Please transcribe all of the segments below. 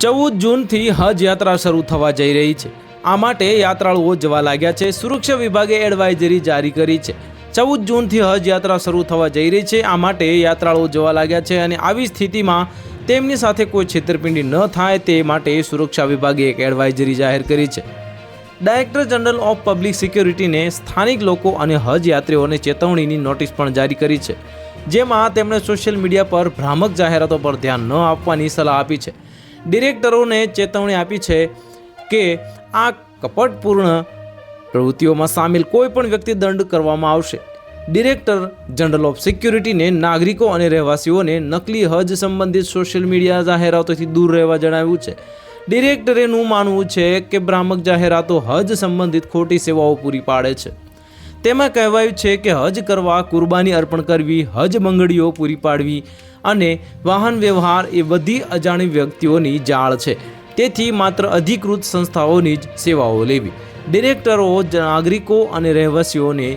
ચૌદ જૂનથી હજ યાત્રા શરૂ થવા જઈ રહી છે. આ માટે યાત્રાળુઓ જવા લાગ્યા છે. સુરક્ષા વિભાગે એડવાઇઝરી જારી કરી છે. ચૌદ જૂનથી હજ યાત્રા શરૂ થવા જઈ રહી છે. આ માટે યાત્રાળુઓ જવા લાગ્યા છે અને આવી સ્થિતિમાં તેમની સાથે કોઈ છેતરપિંડી ન થાય તે માટે સુરક્ષા વિભાગે એક એડવાઇઝરી જાહેર કરી છે. ડાયરેક્ટર જનરલ ઓફ પબ્લિક સિક્યોરિટીને સ્થાનિક લોકો અને હજ યાત્રીઓને ચેતવણીની નોટિસ પણ જારી કરી છે. જેમાં તેમણે સોશિયલ મીડિયા પર ભ્રામક જાહેરાતો પર ધ્યાન ન આપવાની સલાહ આપી છે. ડિરેક્ટરોને ચેતવણી આપી છે કે આ કપટપૂર્ણ પ્રવૃત્તિઓમાં સામેલ કોઈ પણ વ્યક્તિ દંડ કરવામાં આવશે. ડિરેક્ટર જનરલ ઓફ સિક્યુરિટીને નાગરિકો અને રહેવાસીઓને નકલી હજ સંબંધિત સોશિયલ મીડિયા જાહેરાતોથી દૂર રહેવા જણાવ્યું છે. ડિરેક્ટરેનું માનવું છે કે ભ્રામક જાહેરાતો હજ સંબંધિત ખોટી સેવાઓ પૂરી પાડે છે. તેમાં કહેવાયું છે કે હજ કરવા કુરબાની અર્પણ કરવી, હજ મંગળીઓ પૂરી પાડવી અને વાહન વ્યવહાર એ બધી અજાણી વ્યક્તિઓની જાળ છે. તેથી માત્ર અધિકૃત સંસ્થાઓની જ સેવાઓ લેવી. ડિરેક્ટરો, નાગરિકો અને રહેવાસીઓને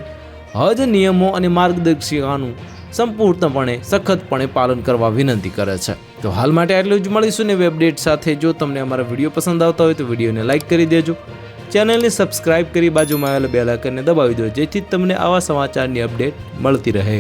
હજ નિયમો અને માર્ગદર્શિકાનું સંપૂર્ણપણે, સખતપણે પાલન કરવા વિનંતી કરે છે. તો હાલ માટે આટલું જ મળીશું ને વેબડેટ સાથે. જો તમને અમારા વીડિયો પસંદ આવતા હોય તો વિડીયોને લાઇક કરી દેજો. ચેનલને સબસ્ક્રાઇબ કરી બાજુમાં આવેલા બેલ આઇકનને દબાવી દો જેથી તમને આવા સમાચારની અપડેટ મળતી રહે.